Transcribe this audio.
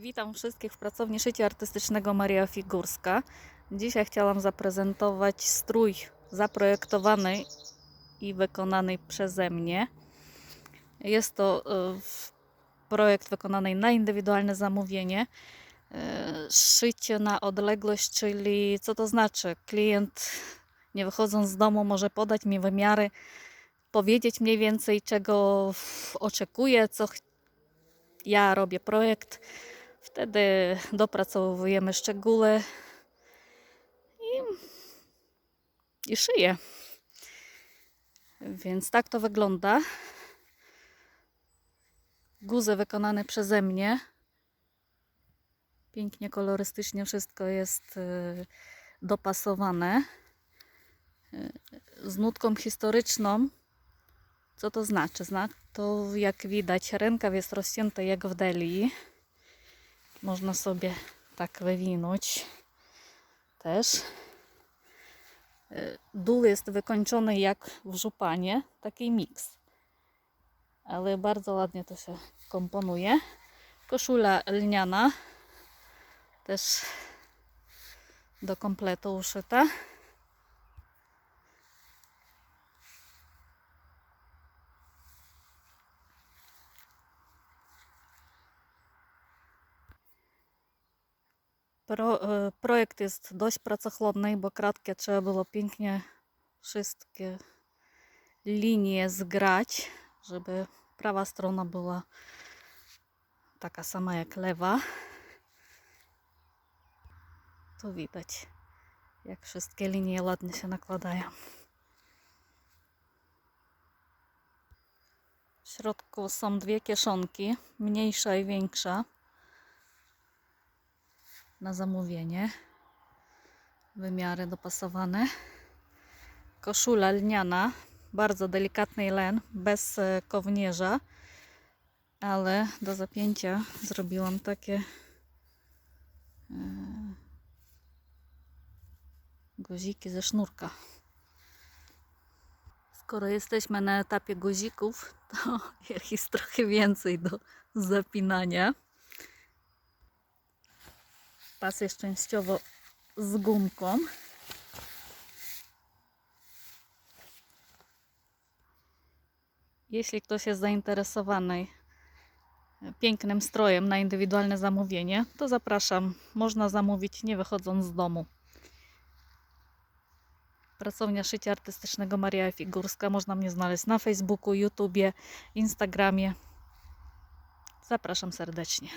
Witam wszystkich w pracowni szycia artystycznego Maria Figurska. Dzisiaj chciałam zaprezentować strój zaprojektowany i wykonany przeze mnie. Jest to e, projekt wykonany na indywidualne zamówienie. E, Szycie na odległość, czyli co to znaczy? Klient nie wychodząc z domu może podać mi wymiary, powiedzieć mniej więcej czego oczekuje, co ja robię projekt. Wtedy dopracowujemy szczegóły i, i szyję. Więc tak to wygląda. Guzy wykonane przeze mnie. Pięknie, kolorystycznie wszystko jest y, dopasowane. Y, Z nutką historyczną. Co to znaczy? Znak to, jak widać, rękaw jest rozcięty jak w Delhi. Można sobie tak wywinąć też. Y, Dół jest wykończony jak w żupanie, taki miks. Ale bardzo ładnie to się komponuje. Koszula lniana, też do kompletu uszyta. Projekt jest dość pracochłonny, bo kratkę trzeba było pięknie wszystkie linie zgrać, żeby prawa strona była taka sama jak lewa. Tu widać, jak wszystkie linie ładnie się nakładają. W środku są dwie kieszonki, mniejsza i większa na zamówienie. Wymiary dopasowane. Koszula lniana, bardzo delikatny len, bez e, kownierza, ale do zapięcia zrobiłam takie e, guziki ze sznurka. Skoro jesteśmy na etapie guzików, to jest trochę więcej do zapinania. Pas jest częściowo z gumką. Jeśli ktoś jest zainteresowany pięknym strojem na indywidualne zamówienie, to zapraszam. Można zamówić nie wychodząc z domu. Pracownia szycia artystycznego Maria Figurska. Można mnie znaleźć na Facebooku, YouTubie, Instagramie. Zapraszam serdecznie.